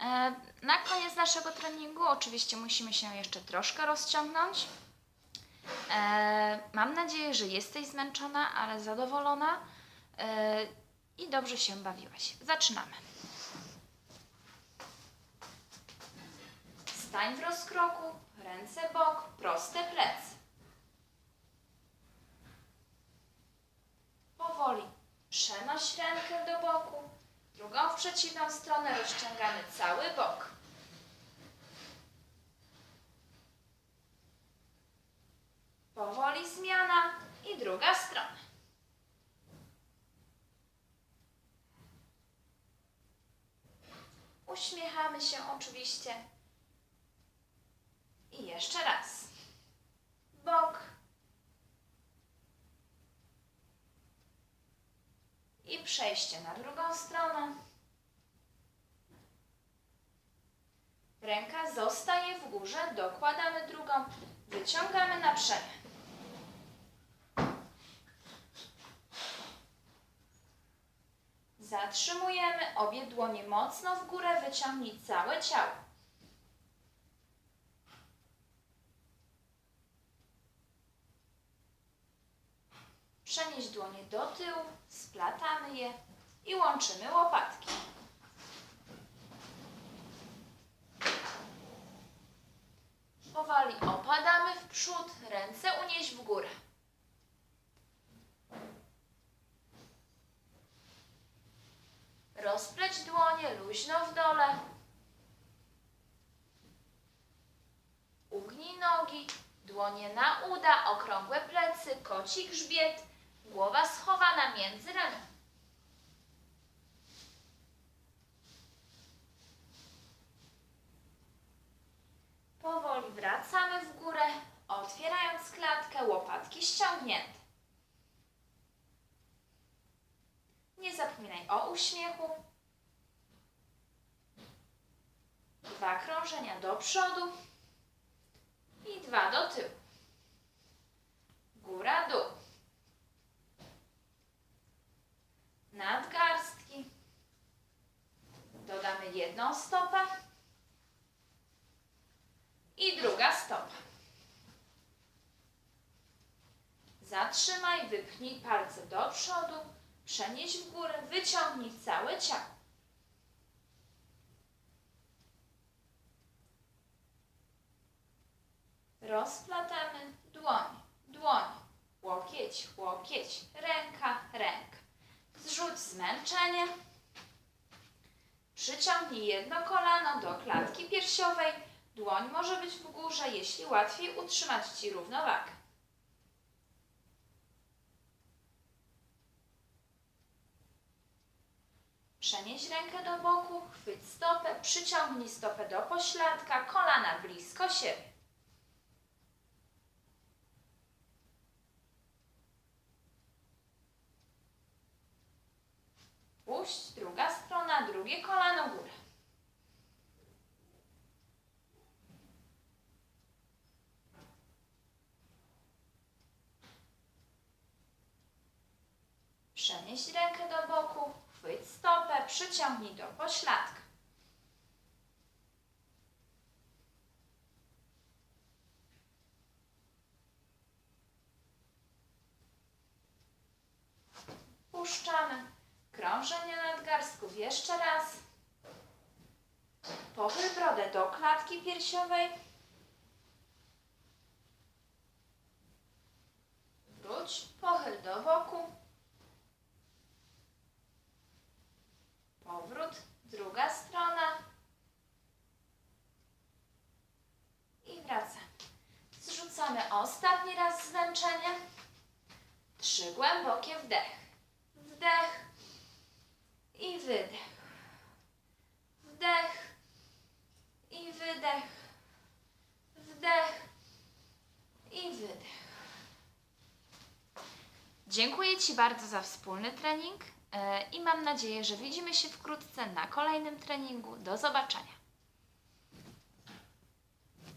E, Na koniec naszego treningu oczywiście musimy się jeszcze troszkę rozciągnąć. E, Mam nadzieję, że jesteś zmęczona, ale zadowolona e, i dobrze się bawiłaś. Zaczynamy. Stań w rozkroku, ręce bok, proste plecy. Powoli przenoś rękę do boku, drugą w przeciwną stronę rozciągamy cały bok. Powoli zmiana i druga strona. Uśmiechamy się oczywiście. I jeszcze raz. Bok. I przejście na drugą stronę. Ręka zostaje w górze, dokładamy drugą, wyciągamy na przemian. Zatrzymujemy obie dłonie mocno w górę, wyciągnij całe ciało. Przenieś dłonie do tyłu, splatamy je i łączymy łopatki. Powoli opadamy w przód, ręce unieś w górę. Rozpleć dłonie luźno w dole. Ugnij nogi, dłonie na uda, okrągłe plecy, koci grzbiet, głowa schowana między ramion. Powoli wracamy w górę, otwierając klatkę, łopatki ściągnięte. Nie zapominaj o uśmiechu. Dwa krążenia do przodu i dwa do tyłu. Góra, dół. Jedną stopę i druga stopa. Zatrzymaj, wypchnij palce do przodu, przenieś w górę, wyciągnij całe ciało. Rozplatamy dłoń, dłoń, łokieć, łokieć, ręka, ręka. Zrzuć zmęczenie. Przyciągnij jedno kolano do klatki piersiowej. Dłoń może być w górze, jeśli łatwiej utrzymać Ci równowagę. Przenieś rękę do boku, chwyć stopę, przyciągnij stopę do pośladka, kolana blisko siebie. Puść, druga strona, drugie kolano górę. Przenieś rękę do boku, chwyć stopę, przyciągnij do pośladka. Krążenie nadgarstków jeszcze raz. Pochyl brodę do klatki piersiowej. Wróć, pochyl do boku. Powrót, druga strona. I wracamy. Zrzucamy ostatni raz zmęczenie. Trzy głębokie wdech. Wdech i wydech. Wdech i wydech. Wdech i wydech. Dziękuję Ci bardzo za wspólny trening e, i mam nadzieję, że widzimy się wkrótce na kolejnym treningu. Do zobaczenia.